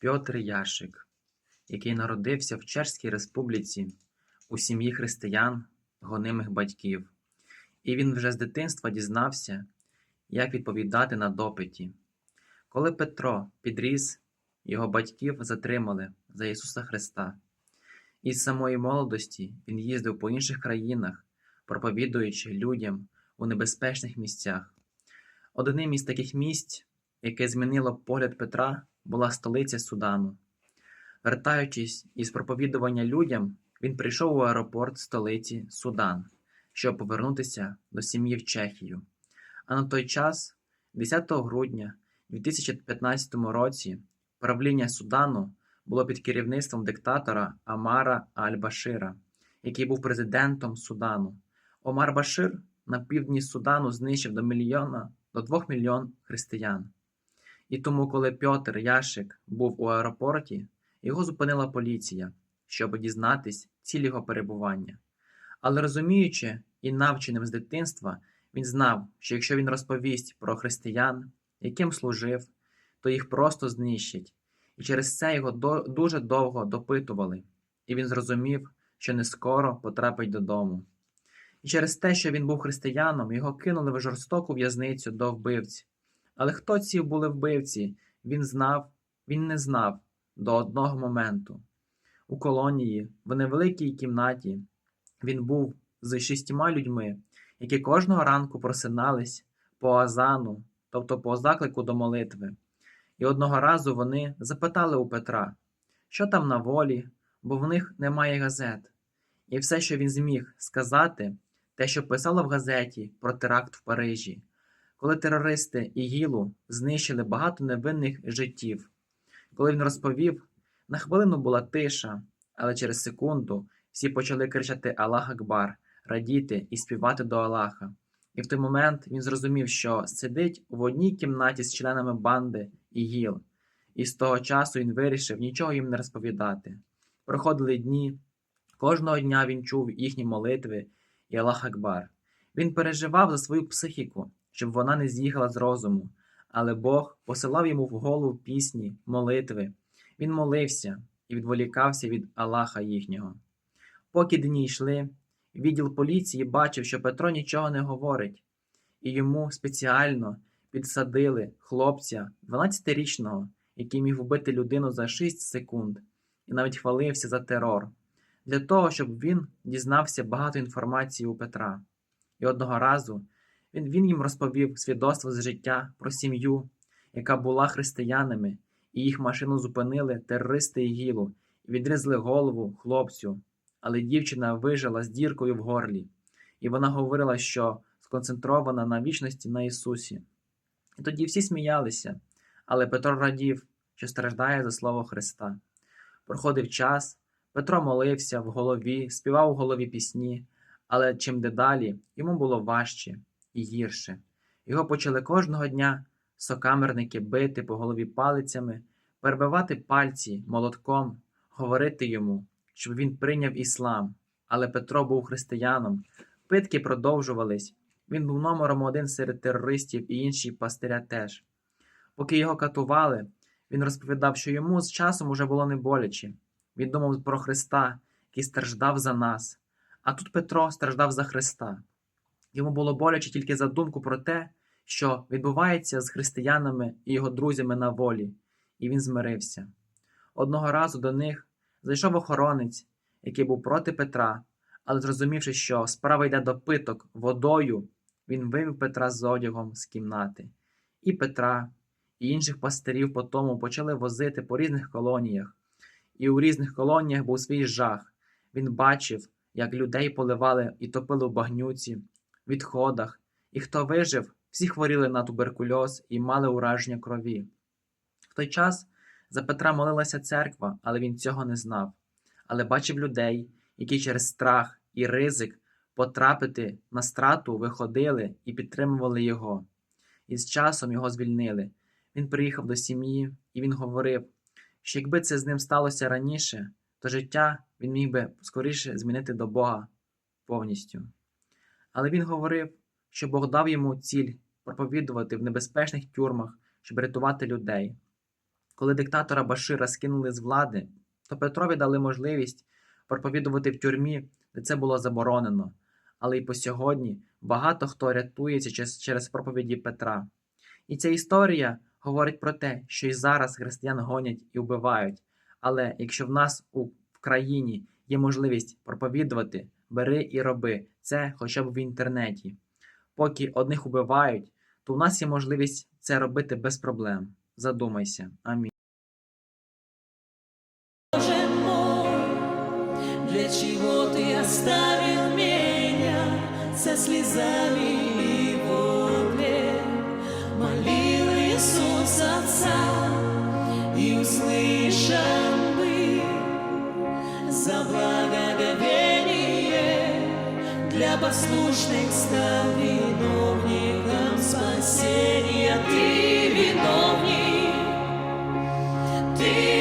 Пьотр Яшик, який народився в Чеській Республіці у сім'ї християн, гонимих батьків, і він вже з дитинства дізнався, як відповідати на допиті. Коли Петро підріс, його батьків затримали за Ісуса Христа. І з самої молодості він їздив по інших країнах, проповідуючи людям у небезпечних місцях. Одним із таких місць, яке змінило погляд Петра, була столиця Судану. Вертаючись із проповідування людям, він прийшов у аеропорт столиці Судан, щоб повернутися до сім'ї в Чехію. А на той час, 10 грудня 2015 році, правління Судану було під керівництвом диктатора Амара Аль-Башира, який був президентом Судану. Омар Башир на півдні Судану знищив до мільйона до 2 мільйон християн. І тому, коли Пьотр Яшик був у аеропорті, його зупинила поліція, щоб дізнатись ціль його перебування. Але розуміючи і навченим з дитинства, він знав, що якщо він розповість про християн, яким служив, то їх просто знищать. І через це його дуже довго допитували, і він зрозумів, що не скоро потрапить додому. І через те, що він був християном, його кинули в жорстоку в'язницю до вбивць. Але хто ці були вбивці, він знав, він не знав до одного моменту. У колонії, в невеликій кімнаті, він був з шістьма людьми, які кожного ранку просинались по азану, тобто по заклику до молитви. І одного разу вони запитали у Петра, що там на волі, бо в них немає газет. І все, що він зміг сказати, те, що писало в газеті про теракт в Парижі, коли терористи ІГІЛу знищили багато невинних життів. Коли він розповів, на хвилину була тиша, але через секунду всі почали кричати Аллах Акбар, радіти і співати до Аллаха. І в той момент він зрозумів, що сидить в одній кімнаті з членами банди ІГІЛ, і з того часу він вирішив нічого їм не розповідати. Проходили дні, кожного дня він чув їхні молитви і Аллах Акбар. Він переживав за свою психіку, щоб вона не з'їхала з розуму, але Бог посилав йому в голову пісні, молитви. Він молився і відволікався від Аллаха їхнього. Поки дні йшли, відділ поліції бачив, що Петро нічого не говорить, і йому спеціально підсадили хлопця 12-річного, який міг вбити людину за 6 секунд, і навіть хвалився за терор, для того, щоб він дізнався багато інформації у Петра. І одного разу він, він їм розповів свідоцтво з життя про сім'ю, яка була християнами, і їх машину зупинили терористи ІГІЛу і відрізали голову хлопцю. Але дівчина вижила з діркою в горлі, і вона говорила, що сконцентрована на вічності на Ісусі. І тоді всі сміялися, але Петро радів, що страждає за слово Христа. Проходив час, Петро молився в голові, співав у голові пісні, але чим дедалі йому було важче і гірше. Його почали кожного дня сокамерники бити по голові палицями, перебивати пальці молотком, говорити йому, щоб він прийняв іслам. Але Петро був християном. Питки продовжувались. Він був номером один серед терористів і інші пастиря теж. Поки його катували, він розповідав, що йому з часом уже було не боляче. Він думав про Христа, який страждав за нас. А тут Петро страждав за Христа. Йому було боляче тільки за думку про те, що відбувається з християнами і його друзями на волі, і він змирився. Одного разу до них зайшов охоронець, який був проти Петра, але зрозумівши, що справа йде до питок водою, він вивів Петра з одягом з кімнати. І Петра, і інших пастирів по тому почали возити по різних колоніях. І у різних колоніях був свій жах. Він бачив, як людей поливали і топили в багнюці, відходах, і хто вижив, всі хворіли на туберкульоз і мали ураження крові. В той час за Петра молилася церква, але він цього не знав, але бачив людей, які через страх і ризик потрапити на страту виходили і підтримували його. І з часом його звільнили. Він приїхав до сім'ї, і він говорив, що якби це з ним сталося раніше, то життя він міг би скоріше змінити до Бога повністю. Але він говорив, що Бог дав йому ціль проповідувати в небезпечних тюрмах, щоб рятувати людей. Коли диктатора Башира скинули з влади, то Петрові дали можливість проповідувати в тюрмі, де це було заборонено. Але й по сьогодні багато хто рятується через- проповіді Петра. І ця історія говорить про те, що і зараз християн гонять і вбивають. Але якщо в нас у в країні є можливість проповідувати, бери і роби це хоча б в інтернеті. Поки одних убивають, то у нас є можливість це робити без проблем. Задумайся. Амінь. Боже мой, для чего ты оставил меня со слезами и вопли? Молил Иисус Отца и услышан был за благоговение для послушных стал виновником спасения. Ты виновник, ты